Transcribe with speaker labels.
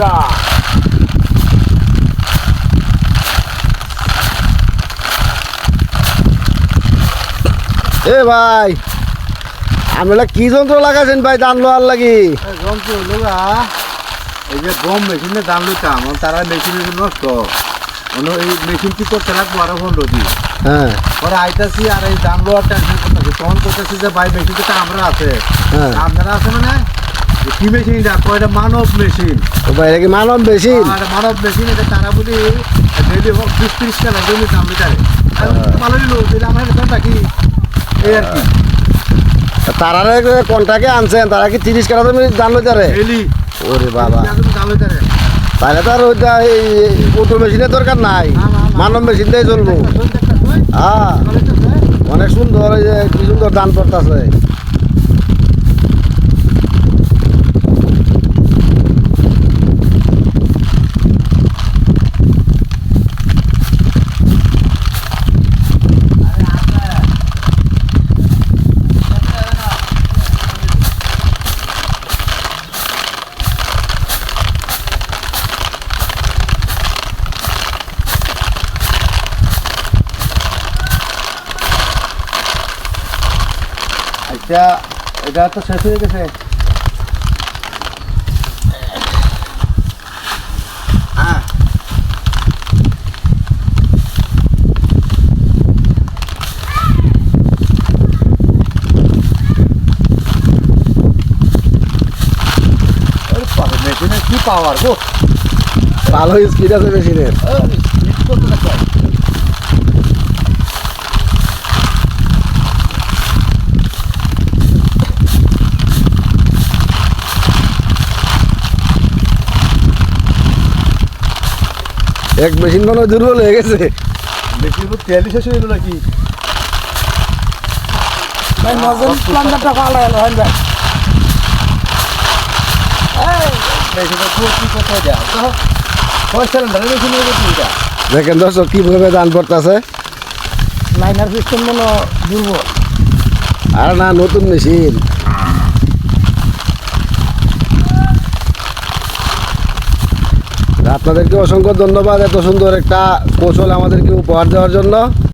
Speaker 1: যা
Speaker 2: এ ভাই আপনারা কি যন্ত্র লাগাছেন ভাই ধান লোয়ার লাগি?
Speaker 1: যন্ত্র লোগা এই যে গম মেশিনে দাম লইতাম তারা মেশিনের নষ্ট। এই মেশিন কি করতে লাগবো আরও পনেরো দিন?
Speaker 2: হ্যাঁ।
Speaker 1: পরে আইতাছি আর এই দাম লোয়ার টেনশন করতেছি। তখন করতেছি যে ভাই মেশিন তো আমরা আছে।
Speaker 2: হ্যাঁ।
Speaker 1: আপনারা আছে মানে? কি মেশিন এটা? কয়টা মানব মেশিন?
Speaker 2: ও ভাই এটা কি মানব বেশি
Speaker 1: আর মানব মেশিন এটা তারা বলি ডেলি হোক বিশ তিরিশ টাকা জমি দাম লিটারে ভালোই লোক আমার কি? এই আর কি।
Speaker 2: তারা কন্টাকে আনছেন? তারা কি তিরিশ কাটা তুমি ধান লইতে ওরে বাবা। তাহলে তো আর ওইটা এই অটো মেশিনের দরকার নাই। মানব মেশিন দিয়ে চলবো। হ্যাঁ। অনেক সুন্দর। এই যে কি সুন্দর দান করতেছে
Speaker 1: আচ্ছা এটা তো শেষ হয়ে গেছে। কি পাওয়ার গো?
Speaker 2: ভালো স্পিড আছে মেশিনের। এক মেশিন মনে দুর্বল হয়ে গেছে।
Speaker 1: মেশিন তেলই শেষ হয়ে গেল নাকি?
Speaker 3: ভাই নজল প্লান্ডারটা ভালো হলো হয় ভাই।
Speaker 2: দেখেন দর্শক কীভাবে দান করতেছে
Speaker 3: লাইনার সিস্টেম মনে দুর্বল।
Speaker 2: আর না নতুন মেশিন। আপনাদেরকে অসংখ্য ধন্যবাদ এত সুন্দর একটা কৌশল আমাদেরকে উপহার দেওয়ার জন্য।